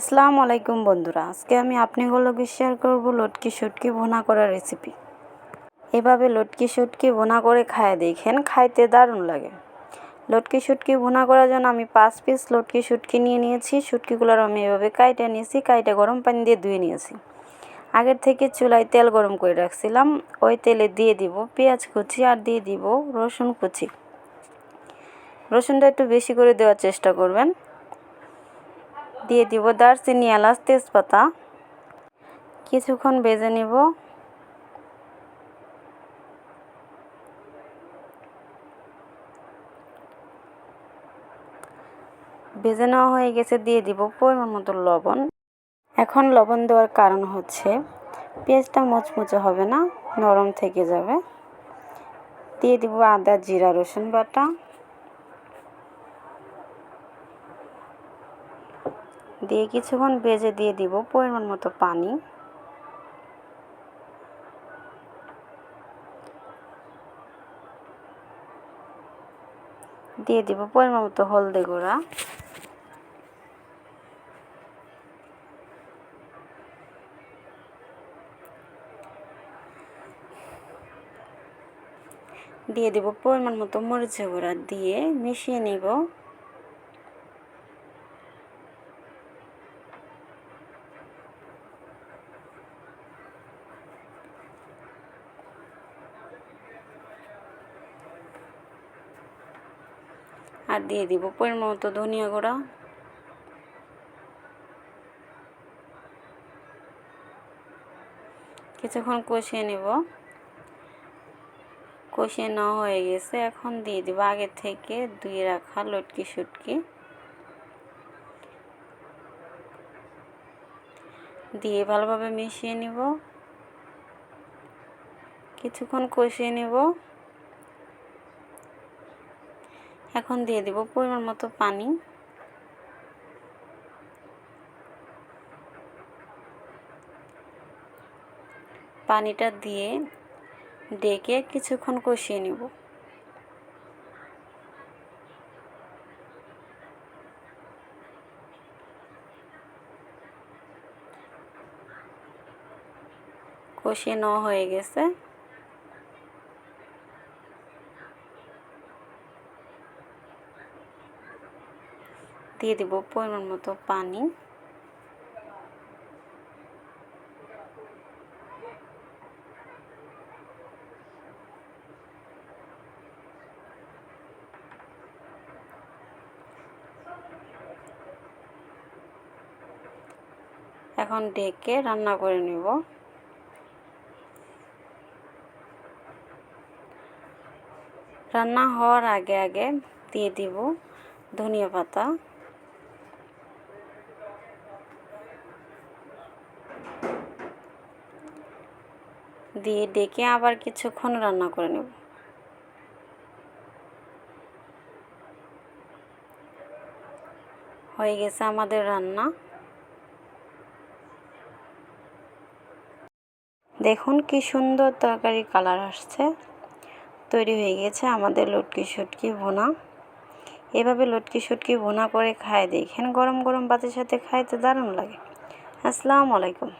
আসসালামু আলাইকুম বন্ধুরা, আজকে আমি আপনাগুলোকে শেয়ার করব লটকি শুটকি ভুনা করার রেসিপি এভাবে লটকি শুটকি ভুনা করে খায়, দেখেন খাইতে দারুণ লাগে। লটকি শুটকি ভুনা করার জন্য আমি পাঁচ পিস লটকি শুটকি নিয়ে নিয়েছি, শুটকিগুলোর আমি এভাবে কাইটে নিয়েছি, কাইটে গরম পানি দিয়ে ধুয়ে নিয়েছি। আগের থেকে চুলায় তেল গরম করে রাখছিলাম, ওই তেলে দিয়ে দিব পেঁয়াজ কুচি আর দিয়ে দিব রসুন কুচি। রসুনটা একটু বেশি করে দেওয়ার চেষ্টা করবেন। দিয়ে দিব দারচিনি, এলাচ, তেজপাতা। কিছুক্ষণ ভেজে নিব। ভেজে নেওয়া হয়ে গেছে, দিয়ে দিব পরিমাণ মতো লবণ। এখন লবণ দেওয়ার কারণ হচ্ছে, পেঁয়াজটা মুচমুচে হবে না, নরম থেকে যাবে। দিয়ে দিব আদা, জিরা, রসুন বাটা। দিয়ে কিছুক্ষণ ভেজে দিয়ে দিব পরিমাণ মতো পানি। দিয়ে দিব পরিমাণ মতো হলদে গুঁড়া। দিয়ে দেব পরিমাণ মতো মরিচ গুঁড়া দিয়ে মিশিয়ে নিব। আর দিয়ে দিব পরিমাণ মতো ধনিয়া গুঁড়া। কিছুক্ষণ কষিয়ে নেব। কষিয়ে নেওয়া হয়ে গেছে। এখন দিয়ে দিব আগে থেকে ধুয়ে রাখা লটকি সুটকি। দিয়ে ভালোভাবে মিশিয়ে নিব। কিছুক্ষণ কষিয়ে নেব। এখন দিয়ে দিব পরিমাণ মতো পানি। পানিটা দিয়ে ডেকে কিছুক্ষণ কষিয়ে নেব। কষিয়ে নেওয়া হয়ে গেছে। দিয়ে দিব পরিমাণ মতো পানি। এখন ঢেকে রান্না করে নেব। রান্না হওয়ার আগে আগে দিয়ে দিব ধনিয়া পাতা। দিয়ে ডেকে আবার কিছুক্ষণ রান্না করে নেব। হয়ে গেছে আমাদের রান্না। দেখুন কি সুন্দর তরকারি কালার আসছে। তৈরি হয়ে গেছে আমাদের লটকি শুটকি ভোনা। এভাবে লটকি শুটকি ভোনা করে খায় দেখেন গরম গরম ভাতের সাথে খাইতে দারুণ লাগে। আসসালামু আলাইকুম।